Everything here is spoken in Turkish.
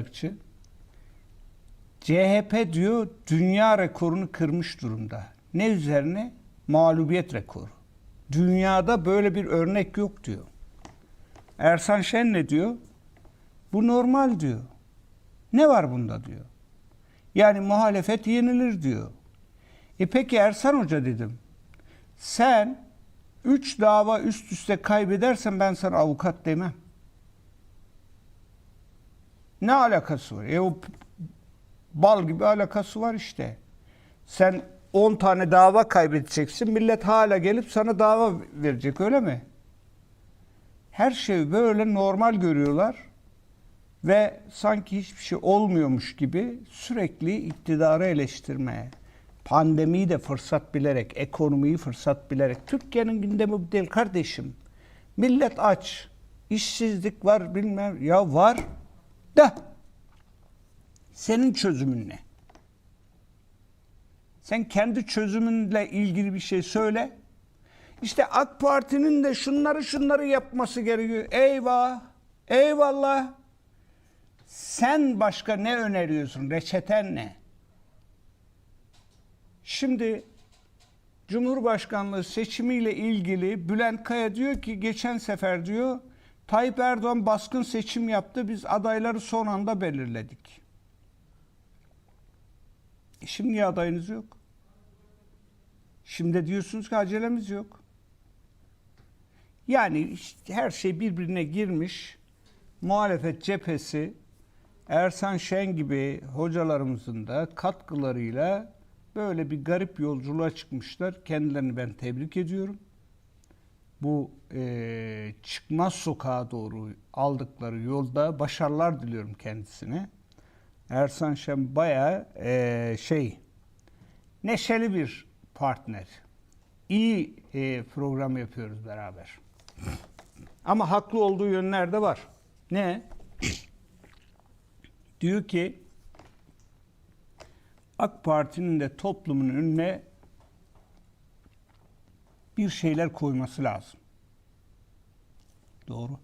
Akçı. CHP diyor dünya rekorunu kırmış durumda. Ne üzerine? Mağlubiyet rekoru. Dünyada böyle bir örnek yok diyor. Ersan Şen ne diyor? Bu normal diyor. Ne var bunda diyor. Yani muhalefet yenilir diyor. E peki Ersan Hoca dedim. Sen üç dava üst üste kaybedersen ben sana avukat demem. Ne alakası var? E o bal gibi alakası var işte. Sen 10 tane dava kaybedeceksin. Millet hala gelip sana dava verecek öyle mi? Her şeyi böyle normal görüyorlar ve sanki hiçbir şey olmuyormuş gibi sürekli iktidarı eleştirmeye, pandemiyi de fırsat bilerek, ekonomiyi fırsat bilerek. Türkiye'nin gündemi bu değil kardeşim. Millet aç, işsizlik var bilmem. Ya var da senin çözümün ne? Sen kendi çözümünle ilgili bir şey söyle. İşte AK Parti'nin de şunları şunları yapması gerekiyor. Eyvah, eyvallah. Sen başka ne öneriyorsun? Reçeten ne? Şimdi Cumhurbaşkanlığı seçimiyle ilgili Bülent Kaya diyor ki geçen sefer diyor Tayyip Erdoğan baskın seçim yaptı. Biz adayları son anda belirledik. E şimdi niye adayınız yok? Şimdi diyorsunuz ki acelemiz yok. Yani işte her şey birbirine girmiş. Muhalefet cephesi Ersan Şen gibi hocalarımızın da katkılarıyla böyle bir garip yolculuğa çıkmışlar. Kendilerini ben tebrik ediyorum. Bu eee çıkmaz sokağa doğru aldıkları yolda başarılar diliyorum kendisine. Ersan Şen bayağı eee, şey neşeli bir partner. İyi eee, program yapıyoruz beraber. Ama haklı olduğu yönler de var. Ne? Diyor ki AK Parti'nin de toplumun önüne bir şeyler koyması lazım. Doğru.